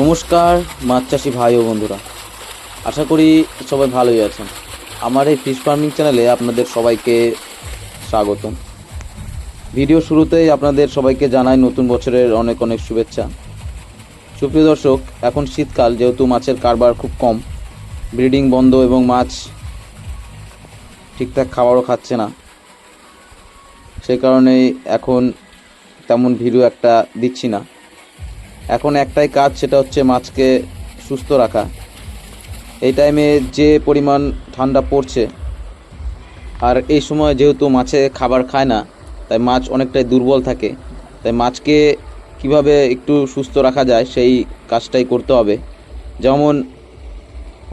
নমস্কার মাছ চাষি ভাই ও বন্ধুরা। আশা করি সবাই ভালোই আছেন। আমার এই ফিশ ফার্মিং চ্যানেলে আপনাদের সবাইকে স্বাগতম। ভিডিও শুরুতেই আপনাদের সবাইকে জানাই নতুন বছরের অনেক অনেক শুভেচ্ছা। সুপ্রিয় দর্শক, এখন শীতকাল, যেহেতু মাছের কারবার খুব কম, ব্রিডিং বন্ধ এবং মাছ ঠিকঠাক খাবারও খাচ্ছে না। সেই কারণেই এখন তেমন ভিডিও একটা দিচ্ছি না। এখন একটাই কাজ, সেটা হচ্ছে মাছকে সুস্থ রাখা। এই টাইমে যে পরিমাণ ঠান্ডা পড়ছে, আর এই সময় যেহেতু মাছে খাবার খায় না, তাই মাছ অনেকটাই দুর্বল থাকে। তাই মাছকে কীভাবে একটু সুস্থ রাখা যায়, সেই কাজটাই করতে হবে। যেমন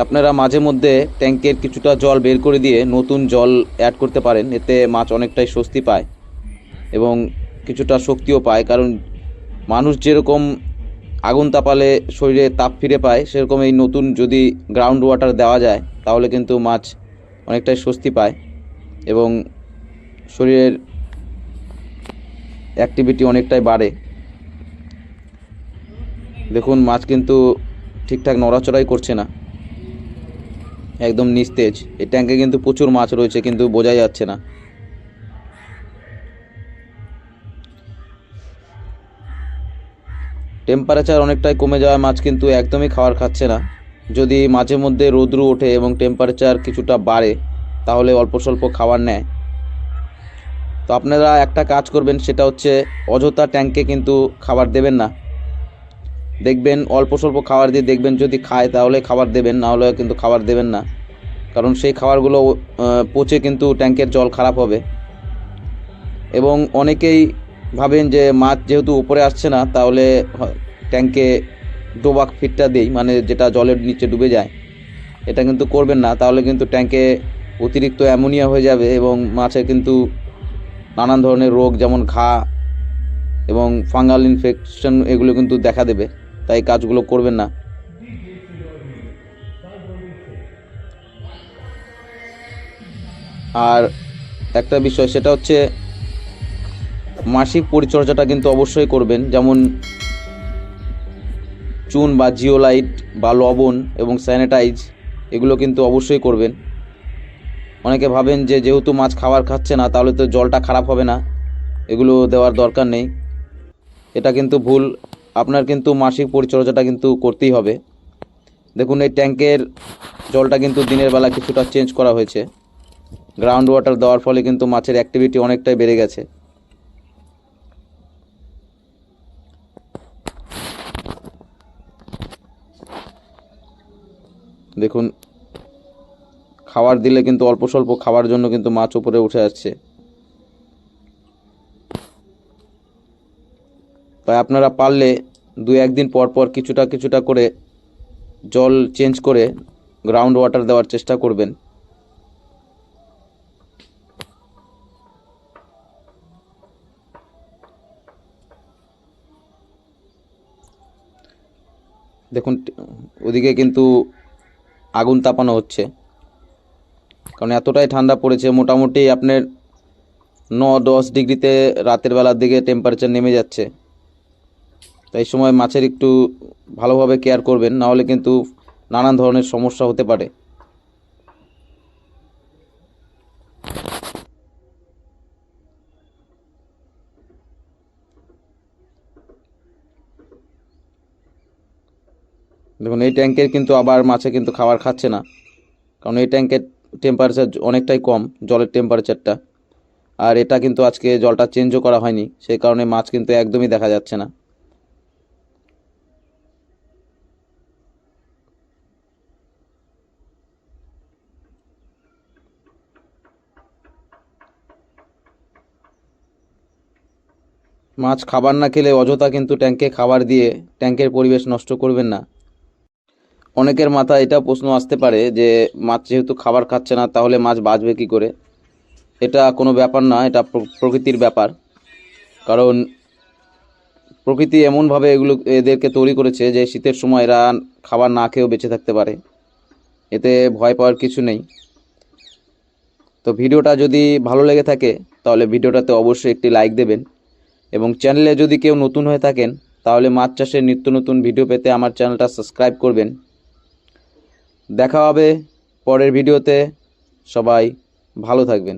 আপনারা মাঝে মধ্যে ট্যাঙ্কের কিছুটা জল বের করে দিয়ে নতুন জল অ্যাড করতে পারেন, এতে মাছ অনেকটাই স্বস্তি পায় এবং কিছুটা শক্তিও পায়। কারণ মানুষ যেরকম আগুন তাপালে শরীরে তাপ ফিরে পায়, সেরকম এই নতুন যদি গ্রাউন্ড ওয়াটার দেওয়া যায়, তাহলে কিন্তু মাছ অনেকটাই স্বস্তি পায় এবং শরীরের অ্যাক্টিভিটি অনেকটাই বাড়ে। দেখুন, মাছ কিন্তু ঠিকঠাক নড়াচড়াই করছে না। একদম নিস্তেজ। এই ট্যাঙ্কে কিন্তু প্রচুর মাছ রয়েছে, কিন্তু বোঝাই যাচ্ছে না। টেম্পারেচার অনেকটাই কমে যাওয়ায় মাছ কিন্তু একদমই খাবার খাচ্ছে না। যদি মাঝে মধ্যে রোদ্রু ওঠে এবং টেম্পারেচার কিছুটা বাড়ে, তাহলে অল্প স্বল্প খাবার নেয়। তো আপনারা একটা কাজ করবেন, সেটা হচ্ছে অযথা ট্যাঙ্কে কিন্তু খাবার দেবেন না। দেখবেন অল্প স্বল্প খাবার দিয়ে দেখবেন যদি খায়, তাহলে খাবার দেবেন, না হলে কিন্তু খাবার দেবেন না। কারণ সেই খাবারগুলো পচে কিন্তু ট্যাঙ্কের জল খারাপ হবে। এবং অনেকেই ভাবেন যে মাছ যেহেতু উপরে আসছে না, তাহলে ট্যাঙ্কে ডোবাক ফিটটা দেই মানে যেটা জলের নিচে ডুবে যায়। এটা কিন্তু করবেন না, তাহলে কিন্তু ট্যাঙ্কে অতিরিক্ত অ্যামোনিয়া হয়ে যাবে এবং মাছের কিন্তু নানান ধরনের রোগ যেমন ঘা এবং ফাঙ্গাল ইনফেকশন এগুলো কিন্তু দেখা দেবে, তাই কাজগুলো করবেন না। আর একটা বিষয়, সেটা হচ্ছে মাসিক পরিচর্যাটা কিন্তু অবশ্যই করবেন, যেমন চুন বা জিওলাইট বা লবণ এবং স্যানিটাইজ, এগুলো কিন্তু অবশ্যই করবেন। অনেকে ভাবেন যে যেহেতু মাছ খাবার খাচ্ছে না, তাহলে তো জলটা খারাপ হবে না, এগুলো দেওয়ার দরকার নেই। এটা কিন্তু ভুল, আপনার কিন্তু মাসিক পরিচর্যাটা কিন্তু করতেই হবে। দেখুন, এই ট্যাঙ্কের জলটা কিন্তু দিনের বেলা কিছুটা চেঞ্জ করা হয়েছে। গ্রাউন্ড ওয়াটার দেওয়ার ফলে কিন্তু মাছের অ্যাক্টিভিটি অনেকটাই বেড়ে গেছে। দেখুন, খাবার দিলে কিন্তু অল্প স্বল্প খাবার জন্য কিন্তু মাছ উপরে উঠে আসছে। তাই আপনারা পারলে দু একদিন পর পর কিছুটা কিছুটা করে জল চেঞ্জ করে গ্রাউন্ড ওয়াটার দেওয়ার চেষ্টা করবেন। দেখুন, ওদিকে কিন্তু আগুন তাপানো হচ্ছে। কারণ এতটাই ঠান্ডা পড়েছে, মোটামুটি আপনার ন দশ ডিগ্রিতে রাতের বেলার দিকে টেম্পারেচার নেমে যাচ্ছে। তাই সময় মাছের একটু ভালোভাবে কেয়ার করবেন, নাহলে কিন্তু নানান ধরনের সমস্যা হতে পারে। দেখুন, এই ট্যাঙ্কের কিন্তু আবার মাছে কিন্তু খাবার খাচ্ছে না। কারণ এই ট্যাঙ্কের টেম্পারেচার অনেকটাই কম, জলের টেম্পারেচারটা আর এটা কিন্তু আজকে জলটা চেঞ্জও করা হয়নি, সেই কারণে মাছ কিন্তু একদমই দেখা যাচ্ছে না। মাছ খাবার না খেলে অযথা কিন্তু ট্যাঙ্কে খাবার দিয়ে ট্যাঙ্কের পরিবেশ নষ্ট করবেন না। অনেকের মাথায় এটা প্রশ্ন আসতে পারে যে, মাছ যেহেতু খাবার খাচ্ছে না, তাহলে মাছ বাঁচবে কী করে? এটা কোনো ব্যাপার না, এটা প্রকৃতির ব্যাপার। কারণ প্রকৃতি এমনভাবে এগুলো, এদেরকে তৈরি করেছে যে, শীতের সময় এরা খাবার না খেয়েও বেঁচে থাকতে পারে। এতে ভয় পাওয়ার কিছু নেই। তো ভিডিওটা যদি ভালো লেগে থাকে, তাহলে ভিডিওটাতে অবশ্যই একটি লাইক দেবেন। এবং চ্যানেলে যদি কেউ নতুন হয়ে থাকেন, তাহলে মাছ চাষের নিত্য নতুন ভিডিও পেতে আমার চ্যানেলটা সাবস্ক্রাইব করবেন। দেখা হবে পরের ভিডিওতে। সবাই ভালো থাকবেন।